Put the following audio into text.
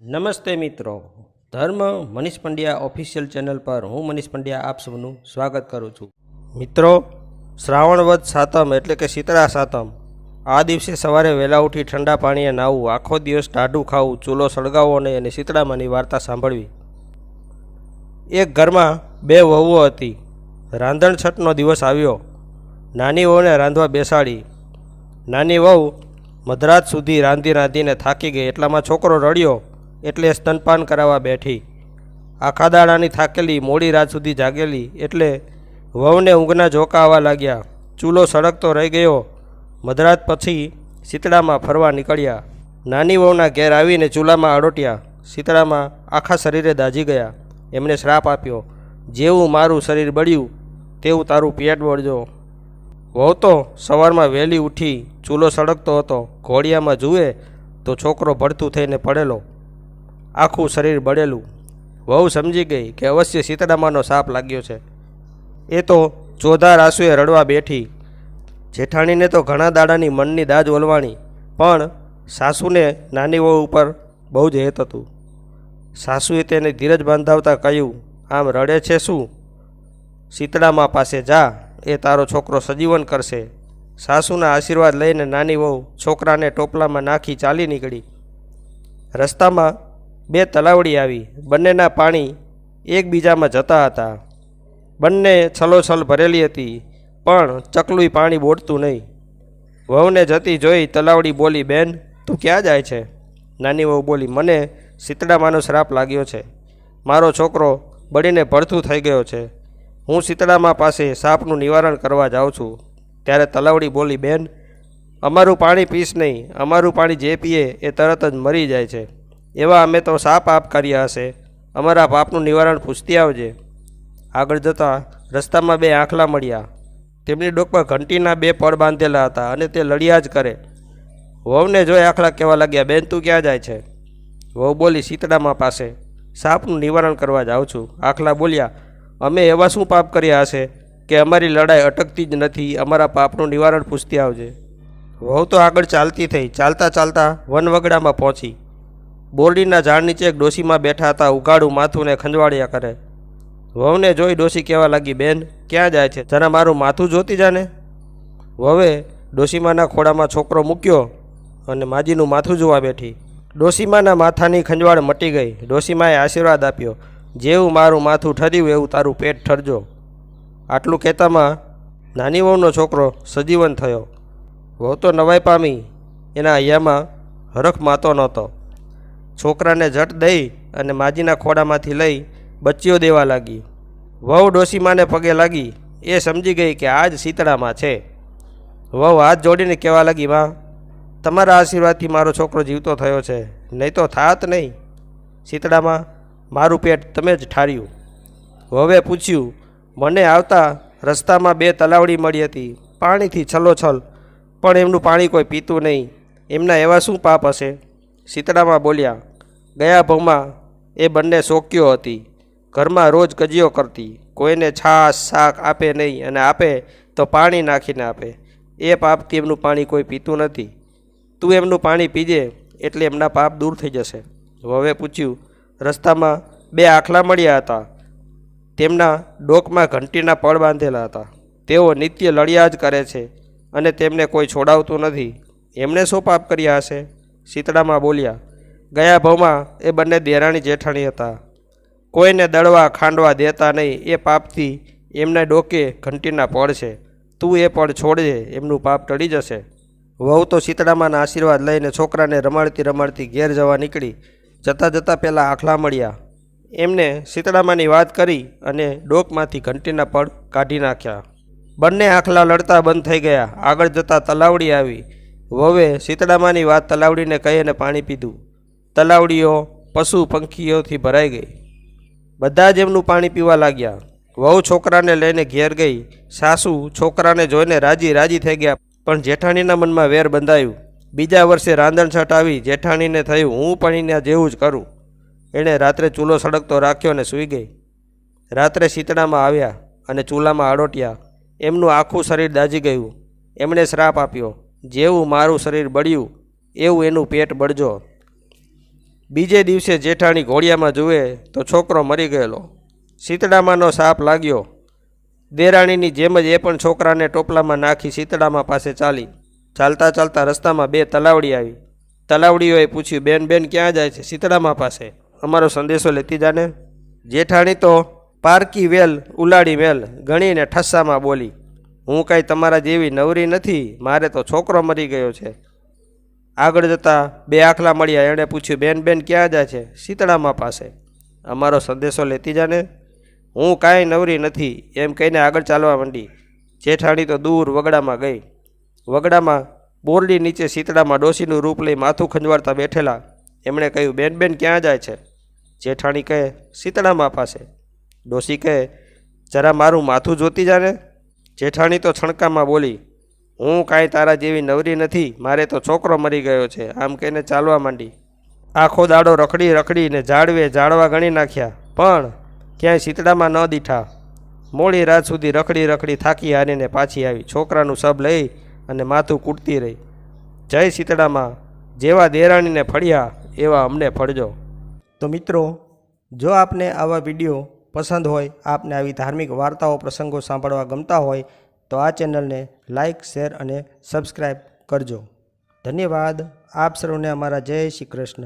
નમસ્તે મિત્રો. ધર્મ મનીષ પંડ્યા ઓફિશિયલ ચેનલ પર હું મનીષ પંડ્યા આપ સૌનું સ્વાગત કરું છું. મિત્રો શ્રાવણવદ સાતમ એટલે કે શીતળા સાતમ. આ દિવસે સવારે વહેલા ઉઠી ઠંડા પાણીએ નાહવું આખો દિવસ ટાઢું ખાવું, ચૂલો સળગાવવો નહીં અને શીતળામાંની વાર્તા સાંભળવી. એક ઘરમાં બે વહુઓ હતી. રાંધણ છઠનો દિવસ આવ્યો. નાની વહુને રાંધવા બેસાડી. નાની વહુ મધરાત સુધી રાંધી રાંધીને થાકી ગઈ, એટલામાં છોકરો રડ્યો. એટલે સ્તનપાન કરાવવા બેઠી. આખા દાડાની થાકેલી, મોડી રાત સુધી જાગેલી, એટલે વહુને ઊંઘના ઝોકા આવવા લાગ્યા. ચૂલો સળગતો રહી ગયો. મધરાત પછી શીતળામાં ફરવા નીકળ્યા. નાની વહુના ઘેર આવીને ચૂલામાં અડોટ્યા શીતળામાં આખા શરીરે દાઝી ગયા. એમણે શ્રાપ આપ્યો, જેવું મારું શરીર બળ્યું, તેવું તારું પેટ બળજો. વહુ તો સવારમાં વહેલી ઉઠી, ચૂલો સળગતો હતો. ઘોડિયામાં જુએ તો છોકરો ભડતું થઈને પડેલો. આખું શરીર બળેલું. વહુ સમજી ગઈ કે અવશ્ય સીતડામાનો સાપ લાગ્યો છે. એ તો ચોધાર આંસુએ રડવા બેઠી. જેઠાણીને તો ઘણા દાડાની મનની દાજ ઓલવાણી, પણ સાસુને નાની વહુ ઉપર બહુ જ હેત હતું. સાસુએ તેને ધીરજ બાંધાવતા કહ્યું, આમ રડે છે શું? શીતળામાં પાસે જા, એ તારો છોકરો સજીવન કરશે. સાસુના આશીર્વાદ લઈને નાની વહુ છોકરાને ટોપલામાં નાખી ચાલી નીકળી. રસ્તામાં બે તલાવડી આવી. બંનેના પાણી એકબીજામાં જતા હતા. બંને છલોછલ ભરેલી હતી, પણ ચકલું પાણી બોડતું નહીં. વહુને જતી જોઈ તલાવડી બોલી, બેન, તું ક્યાં જાય છે? નાની વહુ બોલી, મને શીતળામાંનો શ્રાપ લાગ્યો છે. મારો છોકરો બળીને ભડથું થઈ ગયો છે. હું શીતળામાં પાસે સાપનું નિવારણ કરવા જાઉં છું. ત્યારે તલાવડી બોલી, બેન, અમારું પાણી પીશ નહીં. અમારું પાણી જે પીએ એ તરત જ મરી જાય છે. એવા અમે તો સાપ આપ કર્યા હશે. અમારા પાપનું નિવારણ પૂછતી આવજે. આગળ જતાં રસ્તામાં બે આંખલા મળ્યા. તેમની ડોક પર ઘંટીના બે પળ બાંધેલા હતા અને તે લડ્યા જ કરે. વહુને જોઈ આંખલા કહેવા લાગ્યા, બેન, તું ક્યાં જાય છે? વહુ બોલી, શીતળામાં પાસે. સાપનું નિવારણ કરવા જાઉં છું. આખલા બોલ્યા, અમે એવા શું પાપ કર્યા હશે કે અમારી લડાઈ અટકતી જ નથી, અમારા પાપનું નિવારણ પૂછતી આવજે. વહુ તો આગળ ચાલતી થઈ, ચાલતા ચાલતા વનવગડામાં પહોંચી. બોરડીના ઝાડ નીચે એક ડોશીમાં બેઠા હતા ઉઘાડું માથું ને ખંજવાળ્યા કરે. વહુને જોઈ ડોશી કહેવા લાગી, બેન, ક્યાં જાય છે? જરા મારું માથું જોતી જાને વહુએ ડોશીમાના ખોડામાં છોકરો મૂક્યો અને માજીનું માથું જોવા બેઠી. ડોશીમાના માથાની ખંજવાળ મટી ગઈ. ડોશીમાએ આશીર્વાદ આપ્યો, જેવું મારું માથું ઠર્યું, એવું તારું પેટ ઠરજો. આટલું કહેતામાં નાની વહુનો છોકરો સજીવન થયો. વહુ તો નવાઈ પામી. એના હૈયામાં હરખ માતો નહોતો. છોકરાને જટ દઈ અને માજીના ખોડામાંથી લઈ બચ્ચીઓ દેવા લાગી. વહુ ડોશીમાને પગે લાગી. એ સમજી ગઈ કે આ જ શીતળામાં છે. વહુ હાથ જોડીને કહેવા લાગી, માં, તમારા આશીર્વાદથી મારો છોકરો જીવતો થયો છે. નહીં તો થાત નહીં. શીતળામાં, મારું પેટ તમે જ ઠાર્યું. વહુએ પૂછ્યું, મને આવતા રસ્તામાં બે તલાવડી મળી હતી. પાણીથી છલોછલ પણ એમનું પાણી કોઈ પીતું નહીં. એમના એવા શું પાપ હશે? શીતળામાં બોલ્યા ગયા ભવમાં એ બંને શોક્યો હતી. ઘરમાં રોજ કજિયો કરતી. કોઈને છાશ, શાક આપે નહીં અને આપે તો પાણી નાખીને આપે. એ પાપથી એમનું પાણી કોઈ પીતું નથી. તું એમનું પાણી પીજે એટલે એમના પાપ દૂર થઈ જશે. વવે પૂછ્યું, રસ્તામાં બે આખલા મળ્યા હતા. તેમના ડોકમાં ઘંટીના પળ બાંધેલા હતા. તેઓ નિત્ય લડ્યા જ કરે છે અને તેમને કોઈ છોડાવતું નથી. એમણે શું પાપ કર્યા હશે? શીતળામાં બોલ્યા ગયા ભાવમાં એ બંને દેરાણી જેઠાણી હતા. કોઈને દળવા ખાંડવા દેતા નહીં, એ પાપથી એમને ડોકે ઘંટીના પડ છે. તું એ પડ છોડજે, એમનું પાપ ટળી જશે. વહુ તો શીતળામાના આશીર્વાદ લઈને છોકરાને રમાડતી રમાડતી ઘેર જવા નીકળી. જતાં જતાં પહેલાં આખલા મળ્યા. એમને શીતળામાની વાત કરી અને ડોકમાંથી ઘંટીના પડ કાઢી નાખ્યા. બંને આખલા લડતા બંધ થઈ ગયા. આગળ જતાં તલાવડી આવી. વવે શીતળામાની વાત તલાવડીને કહી અને પાણી પીધું. તલાવડીઓ, પશુ પંખીઓથી ભરાઈ ગઈ. બધા જ એમનું પાણી પીવા લાગ્યા. વહુ છોકરાને લઈને ઘેર ગઈ. સાસુ છોકરાને જોઈને રાજી રાજી થઈ ગયા. પણ જેઠાણીના મનમાં વેર બંધાયું. બીજા વર્ષે રાંધણછટ આવી. જેઠાણીને થયું, હું પણ એના જેવું જ કરું. એણે રાત્રે ચૂલો સળગતો રાખ્યો અને સૂઈ ગઈ. રાત્રે શીતળામાં આવ્યા અને ચૂલામાં આડોટ્યા. એમનું આખું શરીર દાજી ગયું. એમણે શ્રાપ આપ્યો, જેવું મારું શરીર બળ્યું, એવું એનું પેટ બળજો. બીજે દિવસે જેઠાણી ઘોડિયામાં જુએ તો છોકરો મરી ગયેલો. શીતળામાંનો સાપ લાગ્યો. દેરાણીની જેમ જ એ પણ છોકરાને ટોપલામાં નાખી શીતળામાં પાસે ચાલી. ચાલતા ચાલતા રસ્તામાં બે તલાવડી આવી. તલાવડીઓએ પૂછ્યું, બેન બેન, ક્યાં જાય છે શીતળામાં પાસે? અમારો સંદેશો લેતી જાને. જેઠાણી તો, પારકી વેલ ઉલાડી વેલ, ગણીને ઠસ્સામાં બોલી, હું કાંઈ તમારા જેવી નવરી નથી, મારે તો છોકરો મરી ગયો છે. આગળ જતાં બે આખલા મળ્યા. એણે પૂછ્યું, બેન બેન, ક્યાં જાય છે? શીતળામાં પાસે. અમારો સંદેશો લેતી જાને હું કાંઈ નવરી નથી. એમ કહીને આગળ ચાલવા માંડી. જેઠાણી તો દૂર વગડામાં ગઈ. વગડામાં બોરડી નીચે શીતળામાં ડોસીનું રૂપ લઈ માથું ખંજવાડતા બેઠેલા. એમણે કહ્યું, બેન બેન, ક્યાં જાય છે? જેઠાણી કહે, શીતળામાં પાસે. ડોસી કહે, જરા મારું માથું જોતી જાને જેઠાણી તો છણકામાં બોલી હું કાંઈ તારા જેવી નવરી નથી, મારે તો છોકરો મરી ગયો છે, આમ કહીને ચાલવા માંડી. આખો દાડો રખડી રખડીને ઝાડવે ઝાડવા ગણી નાખ્યા, પણ ક્યાંય શીતળામાં ન દીઠા. મોડી રાત સુધી રખડી રખડી થાકી હારીને પાછી આવી, છોકરાનું સબ લઈ અને માથું કૂટતી રહી. જય શીતળામાં, જેવા દેરાણીને ફળ્યા, એવા અમને ફળજો. તો મિત્રો, જો આપને આવા વીડિયો પસંદ હોય, આપને આવી ધાર્મિક વાર્તાઓ, પ્રસંગો સાંભળવા ગમતા હોય તો આ ચેનલને લાઇક શેર અને સબસ્ક્રાઈબ કરજો. ધન્યવાદ. આપ સર્વને અમારા જય શ્રી કૃષ્ણ.